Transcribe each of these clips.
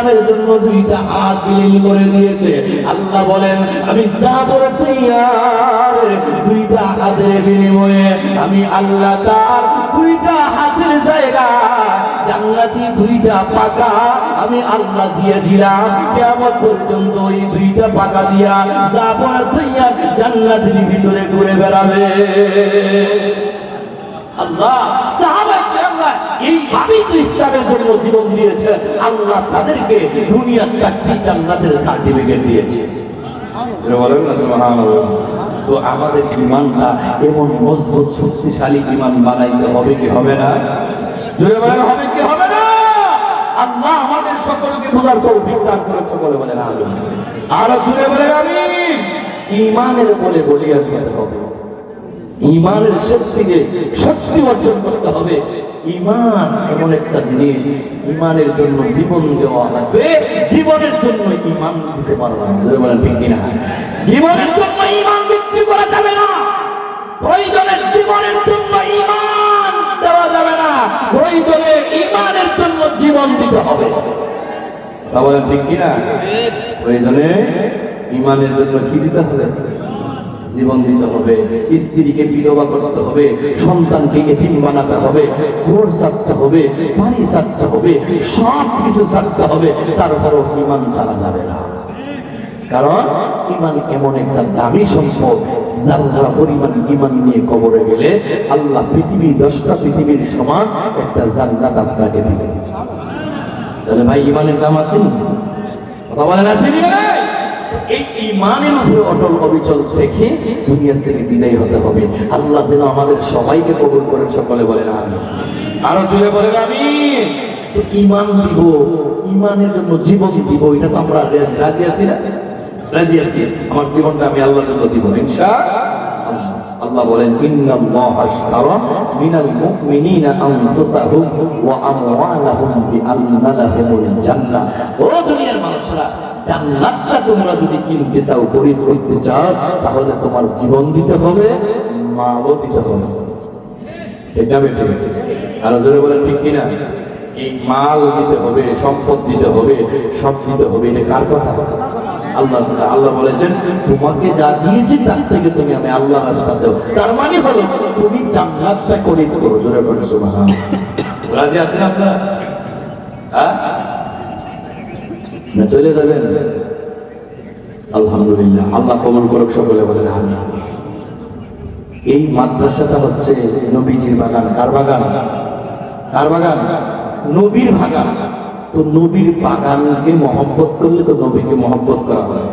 ইসলামের জন্য দুইটা হাত বিলীন করে দিয়েছে। আল্লাহ বলেন, আমি তৈয়ার, দুইটা হাতের বিনিময়ে আমি আল্লাহ তার দুইটা হাতের জায়গা, জান্নাতি দুইটা পাকা আমি আল্লাহ দিয়ে দিলাম। কেমন পর্যন্ত ওই দুইটা পাকা দিয়া জান্নাতের ভিতরে ঘুরে বেড়াবে। আল্লাহ এইভাবেই তো ইসলামের জন্য জীবন দিয়েছে। আল্লাহ তাদেরকে দুনিয়ার চাকরি জান্নাতের সার্টিফিকেট দিয়েছে। বলেন না সুবহানাল্লাহ। তো আমাদের ইমানটা এমন মজবুত শক্তিশালী ইমান বানাইতে হবে কি হবে না? জোরে বলেন হবে কি হবে না? আল্লাহ আমাদের সকলকে বোঝার তৌফিক দান করে সকলে বলেন আমিন। আর জোরে বলেন ইমানের বলে বলিয়া দিতে হবে। ইমানের শক্তিকে শক্তি অর্জন করতে হবে ইমান এমন একটা জিনিস ইমানের জন্য জীবন দেওয়া লাগবে। জীবনের জন্য ইমান দিতে পারব না ঠিক কিনা? জীবনের জন্য ইমান বিক্রি করা যাবে না। প্রয়োজনের জীবনের জন্য ইমান দেওয়া যাবে না। প্রয়োজনে ইমানের জন্য জীবন দিতে হবে। তা বলেন ঠিক কিনা? প্রয়োজনে ইমানের জন্য কি দিতে হবে? জীবন দিতে হবে স্ত্রীকে বিধবা করতে হবে সন্তানকে এতিম বানাতে হবে, ঘর সাজতে হবে, বাড়ি সাজতে হবে সব কিছু সাজতে হবে তারপরও ইমান ছাড়া যাবে না কারণ ইমান এমন একটা দামি সম্পদ, যারা পরিমাণ ইমান নিয়ে কবরে গেলে আল্লাহ পৃথিবী, দশটা পৃথিবীর সমান একটা জান্নাত আপনাকে দিবে তাহলে ভাই, ইমানের দাম আছে? কথা বলেন, আছে? এই ইমানের উপরে অটল অবিচল রেখে দুনিয়া থেকে বিদায় হতে হবে। আল্লাহ যেন আমাদের সবাইকে কবুল করেন, সকলে বলেন আমি আরও জোরে বলেন আমি ইমান দিব ইমানের জন্য জীবন দিব, এটা তো আমরা রাজি আছি না? রাজি আছি। আমার জীবনটা আমি আল্লাহর জন্য দিব ইনশাআল্লাহ আল্লাহ। বলেন, ইন্নাল্লাহ আশতারা মিনাল মুমিনিনা আনফুসাহুম ওয়া আমওয়ালাহুম বিআন্না লাহুমুল জান্নাহ। ও দুনিয়ার মানুষরা জান্নাতটা তোমরা যদি কিনতে চাও খরিদ করতে চাও, তাহলে তোমার জীবন দিতে হবে মাও দিতে হবে। বলেছেন, তোমাকে যা দিয়েছি, তার থেকে তুমি আমি আল্লাহ তার মানে তুমি করে রাজি আপনারা? হ্যাঁ? চলে যাবেন? আলহামদুলিল্লাহ। আল্লাহ কবুল করুক, সকলে বলেন আমি এই মাদ্রাসাটা হচ্ছে নবীজির বাগান। কার বাগান? কার বাগান? নবীর বাগান। তো নবীর বাগানকে মহব্বত করলে তো নবীকে মহব্বত করা হয়।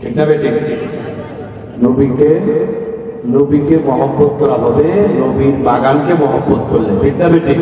ঠিক না বেটে? নবীকে নবীকে মহব্বত করা হবে, নবীর বাগানকে মহব্বত করলে। ঠিক না বেটে?